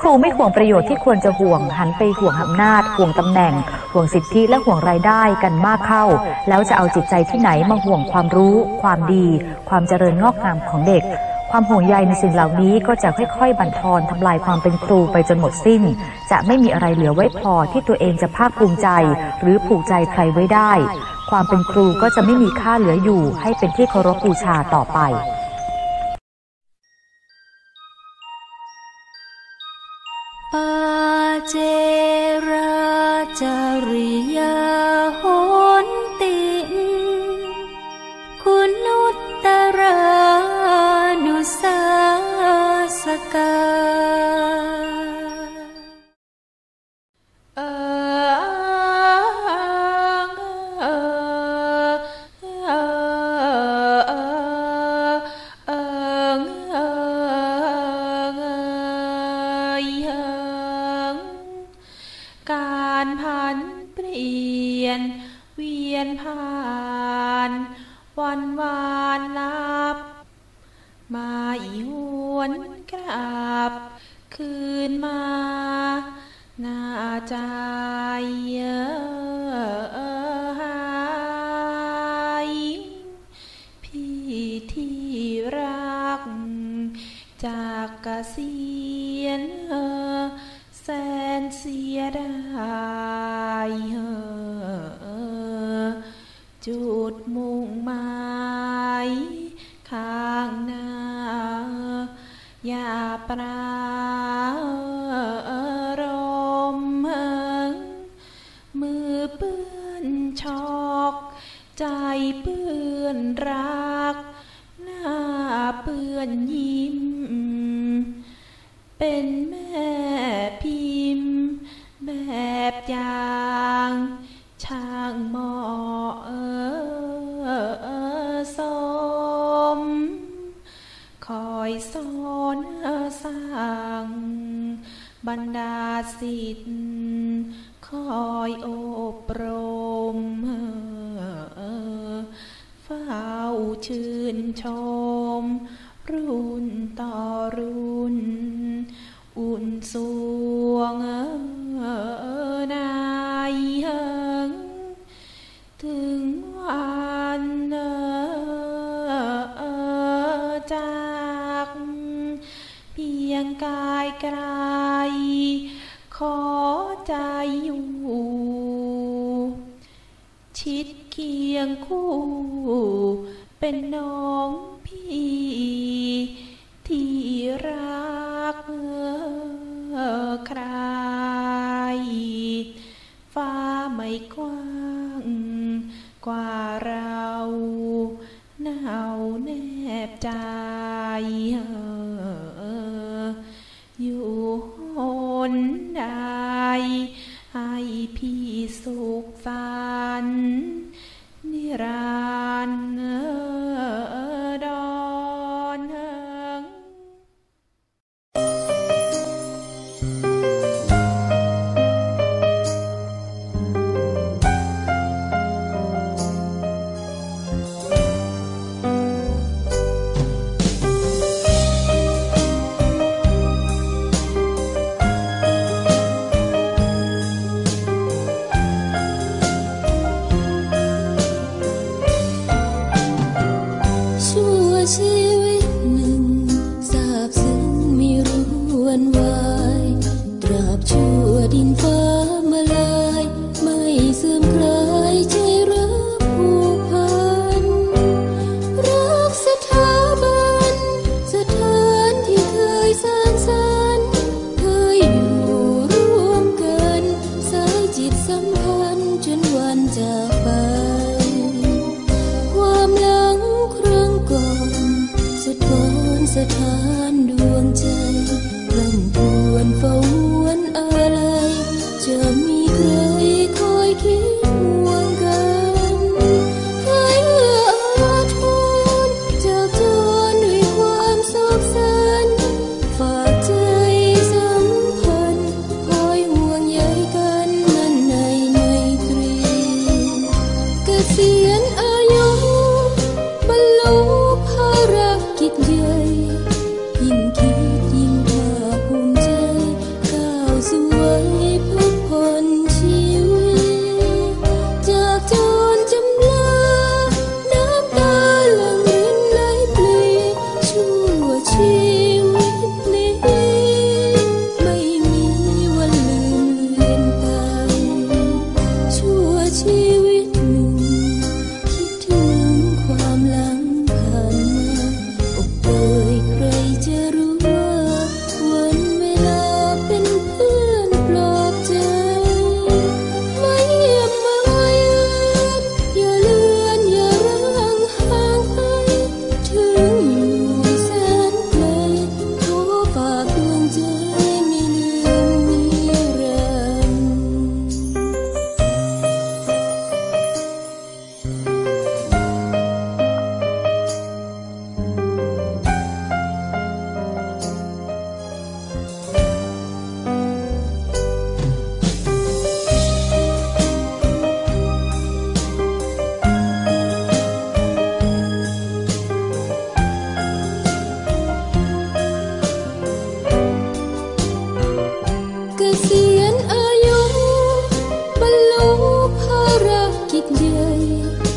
ครูไม่ห่วงประโยชน์ที่ควรจะห่วงหันไปห่วงอำนาจ ห่วงตำแหน่ง ห่วงสิทธิและห่วงรายได้กันมากเข้า แล้วจะเอาจิตใจที่ไหนมาห่วงความรู้ ความดี ความเจริญงอกงามของเด็ก ความห่วงใยในสิ่งเหล่านี้ก็จะค่อยๆ บั่นทอนทำลายความเป็นครูไปจนหมดสิ้น จะไม่มีอะไรเหลือไว้พอที่ตัวเองจะภาคภูมิใจ หรือผูกใจใครไว้ได้ ความเป็นครูก็จะไม่มีค่าเหลืออยู่ ให้เป็นที่เคารพบูชาต่อไป ปาเจราจาริยาารพันเปลี่ยน เวียนผ่าน วันวานลับ มาอีหวนกลับคืนมาหน้าใจหายพี่ที่รัก จากกะเสียนแส นเสียดายจุดมุ่งหมายข้างหน้า อย่าปรารมมือเปื้อนชอกใจเปื้อนรัก หน้าเปื้อนยิ้ม เป็นแม่พิมพ์แบอย่างช่างหมาะเออสม คอยสอนสั่งบรรดาสิทธิ์คอยอบรมเฝ้าชื่นชม รุ่นต่อรุ่น อุ่นส ไกล ขอใจอยู่ ชิดเคียงคู่ เป็นน้องพี่ ที่รักเออใคร ฟ้าไม่กว้างกว่าเราหนาวแนบใจ ใด ให้พี่สุขฝัน นิรันดร ชั่ 他。dưới